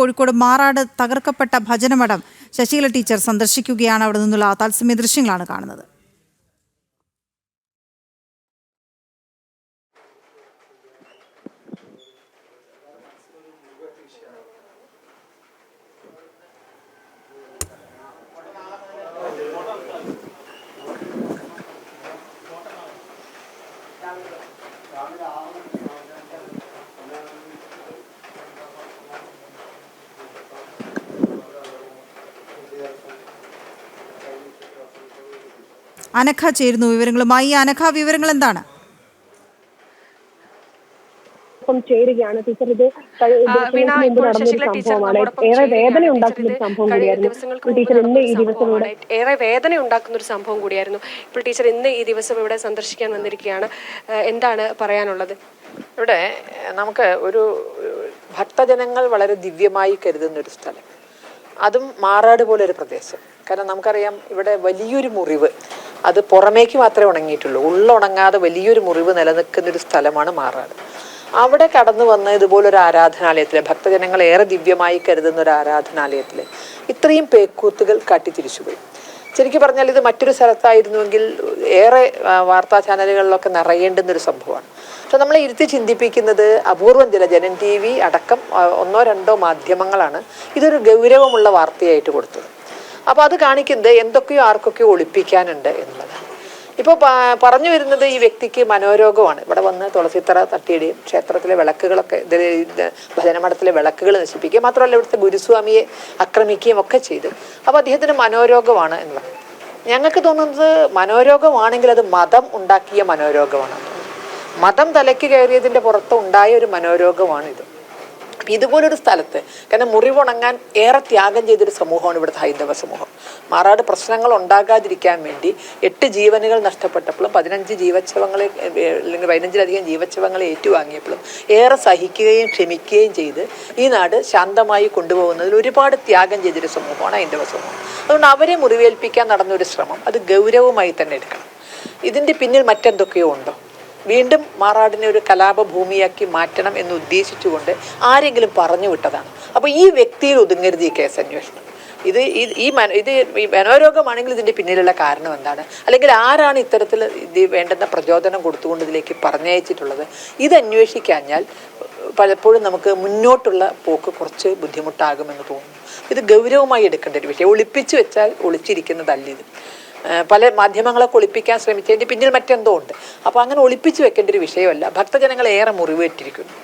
കോഴിക്കോട് മാറാട് തകർക്കപ്പെട്ട ഭജനമഠം ശശീല ടീച്ചർ സന്ദർശിക്കുകയാണ്. അവിടെ നിന്നുള്ള താത്സമ്യ ദൃശ്യങ്ങളാണ് കാണുന്നത്. അനഘ ചേരുന്നു വിവരങ്ങളുമായി. അനഖ വിവരങ്ങൾ എന്താണ് ഒപ്പം ചേരുകയാണ്. ടീച്ചർ ഇത് ഏറെ വേദന ഉണ്ടാക്കുന്ന ഒരു സംഭവം കൂടിയായിരുന്നു. ടീച്ചർ ഇന്ന് ഈ ദിവസം ഏറെ വേദന ഉണ്ടാക്കുന്ന ഒരു സംഭവം കൂടിയായിരുന്നു. ഇപ്പോൾ ടീച്ചർ ഇന്ന് ഈ ദിവസം ഇവിടെ സന്ദർശിക്കാൻ വന്നിരിക്കുകയാണ്. എന്താണ് പറയാനുള്ളത്? ഇവിടെ നമുക്ക് ഒരു ഭക്തജനങ്ങൾ വളരെ ദിവ്യമായി കരുതുന്ന ഒരു സ്ഥലം. അതും മാറാട് പോലെ ഒരു പ്രദേശം. കാരണം നമുക്കറിയാം ഇവിടെ വലിയൊരു മുറിവ്. അത് പുറമേക്ക് മാത്രമേ ഉണങ്ങിയിട്ടുള്ളൂ. ഉള്ളുണങ്ങാതെ വലിയൊരു മുറിവ് നിലനിൽക്കുന്ന ഒരു സ്ഥലമാണ് മാറാട്. അവിടെ കടന്നു വന്ന ഇതുപോലൊരു ആരാധനാലയത്തിൽ ഭക്തജനങ്ങൾ ഏറെ ദിവ്യമായി കരുതുന്ന ഒരു ആരാധനാലയത്തിൽ ഇത്രയും പേക്കൂത്തുകൾ കാട്ടിത്തിരിച്ചുപോയി. ശരിക്കും പറഞ്ഞാൽ ഇത് മറ്റൊരു സ്ഥലത്തായിരുന്നുവെങ്കിൽ ഏറെ വാർത്താ ചാനലുകളിലൊക്കെ നിറയേണ്ടുന്ന ഒരു സംഭവമാണ്. പക്ഷെ നമ്മളെ ഇരുത്തി ചിന്തിപ്പിക്കുന്നത് അപൂർവം ചില ജനൻ ടി വി അടക്കം ഒന്നോ രണ്ടോ മാധ്യമങ്ങളാണ്. ഇതൊരു ഗൗരവമുള്ള വാർത്തയായിട്ട് കൊടുത്തത്. അപ്പോൾ അത് കാണിക്കുന്നത് എന്തൊക്കെയോ ആർക്കൊക്കെയോ ഒളിപ്പിക്കാനുണ്ട് എന്നുള്ളതാണ് ഇപ്പോൾ പറഞ്ഞു വരുന്നത് ഈ വ്യക്തിക്ക് മനോരോഗമാണ്. ഇവിടെ വന്ന് തുളസിത്തറ തട്ടിയിടുകയും ക്ഷേത്രത്തിലെ വിളക്കുകളൊക്കെ ഭജനമഠത്തിലെ വിളക്കുകൾ നശിപ്പിക്കുകയും മാത്രമല്ല ഇവിടുത്തെ ഗുരുസ്വാമിയെ ആക്രമിക്കുകയും ഒക്കെ ചെയ്തു. അപ്പോൾ അദ്ദേഹത്തിന് മനോരോഗമാണ് എന്നുള്ളത്. ഞങ്ങൾക്ക് തോന്നുന്നത് മനോരോഗമാണെങ്കിൽ അത് മതം ഉണ്ടാക്കിയ മനോരോഗമാണ്. മതം തലയ്ക്ക് കയറിയതിന്റെ പുറത്ത് ഉണ്ടായ ഒരു മനോരോഗമാണിത്. അപ്പം ഇതുപോലൊരു സ്ഥലത്ത് കാരണം മുറിവുണങ്ങാൻ ഏറെ ത്യാഗം ചെയ്തൊരു സമൂഹമാണ് ഇവിടുത്തെ ഹൈന്ദവ സമൂഹം. മാറാട് പ്രശ്നങ്ങൾ ഉണ്ടാകാതിരിക്കാൻ വേണ്ടി എട്ട് ജീവനുകൾ നഷ്ടപ്പെട്ടപ്പോഴും പതിനഞ്ച് ജീവച്ഛവങ്ങളെ അല്ലെങ്കിൽ പതിനഞ്ചിലധികം ജീവച്ഛവങ്ങളെ ഏറ്റുവാങ്ങിയപ്പോഴും ഏറെ സഹിക്കുകയും ക്ഷമിക്കുകയും ചെയ്ത് ഈ നാട് ശാന്തമായി കൊണ്ടുപോകുന്നതിൽ ഒരുപാട് ത്യാഗം ചെയ്തൊരു സമൂഹമാണ് ഹൈന്ദവ സമൂഹം. അതുകൊണ്ട് അവരെ മുറിവേൽപ്പിക്കാൻ നടന്നൊരു ശ്രമം അത് ഗൗരവമായി തന്നെ എടുക്കണം. ഇതിന്റെ പിന്നിൽ മറ്റെന്തൊക്കെയോ ഉണ്ടോ? വീണ്ടും മാറാടിനെ ഒരു കലാപഭൂമിയാക്കി മാറ്റണം എന്ന് ഉദ്ദേശിച്ചുകൊണ്ട് ആരെങ്കിലും പറഞ്ഞു വിട്ടതാണ്. അപ്പോൾ ഈ വ്യക്തിയിൽ ഒതുങ്ങരുത് ഈ കേസ് അന്വേഷണം. ഇത് ഈ- മനോ ഇത് ഈ മനോരോഗമാണെങ്കിൽ ഇതിന്റെ പിന്നിലുള്ള കാരണം എന്താണ്? അല്ലെങ്കിൽ ആരാണ് ഇത്തരത്തിൽ ഇത് വേണ്ടുന്ന പ്രചോദനം കൊടുത്തുകൊണ്ട് ഇതിലേക്ക് പറഞ്ഞയച്ചിട്ടുള്ളത്? ഇത് അന്വേഷിക്കാഞ്ഞാൽ പലപ്പോഴും നമുക്ക് മുന്നോട്ടുള്ള പോക്ക് കുറച്ച് ബുദ്ധിമുട്ടാകുമെന്ന് തോന്നുന്നു. ഇത് ഗൗരവമായി എടുക്കേണ്ട ഒരു വിഷയം. ഒളിപ്പിച്ചു വെച്ചാൽ ഒളിച്ചിരിക്കുന്നതല്ല ഇത്. പല മാധ്യമങ്ങളൊക്കെ ഒളിപ്പിക്കാൻ ശ്രമിച്ചതിന്റെ പിന്നിൽ മറ്റെന്തോ ഉണ്ട്. അപ്പോൾ അങ്ങനെ ഒളിപ്പിച്ചു വെക്കേണ്ട ഒരു വിഷയമല്ല. ഭക്തജനങ്ങൾ ഏറെ മുറിവേറ്റിരിക്കുന്നു.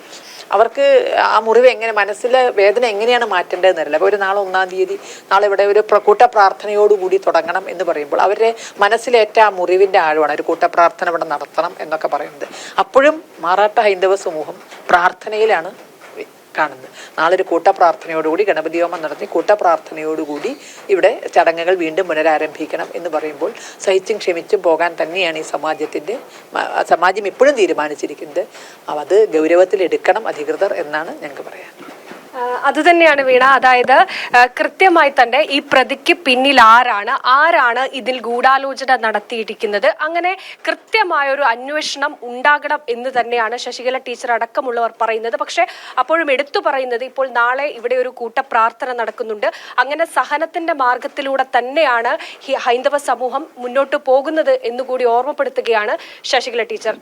അവർക്ക് ആ മുറിവ് എങ്ങനെ മനസ്സിലെ വേദന എങ്ങനെയാണ് മാറ്റേണ്ടതെന്നറിയില്ല. അപ്പോൾ ഒരു നാളെ ഒന്നാം തീയതി നാളെ ഇവിടെ ഒരു കൂട്ട പ്രാർത്ഥനയോടുകൂടി തുടങ്ങണം എന്ന് പറയുമ്പോൾ അവരുടെ മനസ്സിലേറ്റ ആ മുറിവിന്റെ ആഴമാണ് ഒരു കൂട്ട പ്രാർത്ഥന ഇവിടെ നടത്തണം എന്നൊക്കെ പറയുന്നത്. അപ്പോഴും മാറാട്ട ഹൈന്ദവ സമൂഹം പ്രാർത്ഥനയിലാണ് കാണുന്നത്. നാളെ ഒരു കൂട്ടപ്രാർത്ഥനയോടുകൂടി ഗണപതി ഹോമം നടത്തി കൂട്ടപ്രാർത്ഥനയോടുകൂടി ഇവിടെ ചടങ്ങുകൾ വീണ്ടും പുനരാരംഭിക്കണം എന്ന് പറയുമ്പോൾ സഹിച്ചും ക്ഷമിച്ചും പോകാൻ തന്നെയാണ് ഈ സമാജത്തിന്റെ സമാജം ഇപ്പോഴും തീരുമാനിച്ചിരിക്കുന്നത്. അത് ഗൗരവത്തിൽ എടുക്കണം അധികൃതർ എന്നാണ് ഞങ്ങൾക്ക് പറയാൻ അത് തന്നെയാണ് വീണ. അതായത് കൃത്യമായി തന്നെ ഈ പ്രതിക്ക് പിന്നിൽ ആരാണ്? ആരാണ് ഇതിൽ ഗൂഢാലോചന നടത്തിയിരിക്കുന്നത്? അങ്ങനെ കൃത്യമായ ഒരു അന്വേഷണം ഉണ്ടാകണം എന്ന് തന്നെയാണ് ശശികല ടീച്ചർ അടക്കമുള്ളവർ പറയുന്നത്. പക്ഷെ അപ്പോഴും എടുത്തു പറയുന്നത് ഇപ്പോൾ നാളെ ഇവിടെ ഒരു കൂട്ടപ്രാർത്ഥന നടക്കുന്നുണ്ട്. അങ്ങനെ സഹനത്തിന്റെ മാർഗത്തിലൂടെ തന്നെയാണ് ഹൈന്ദവ സമൂഹം മുന്നോട്ട് പോകുന്നത് എന്നുകൂടി ഓർമ്മപ്പെടുത്തുകയാണ് ശശികല ടീച്ചർ.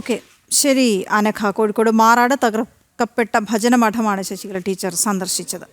ഓക്കെ. ശരി അനഘ കോഴിക്കോട് മാറാട് തകർക്കപ്പെട്ട ഭജനമഠമാണ് ശശികല ടീച്ചർ സന്ദർശിച്ചത്.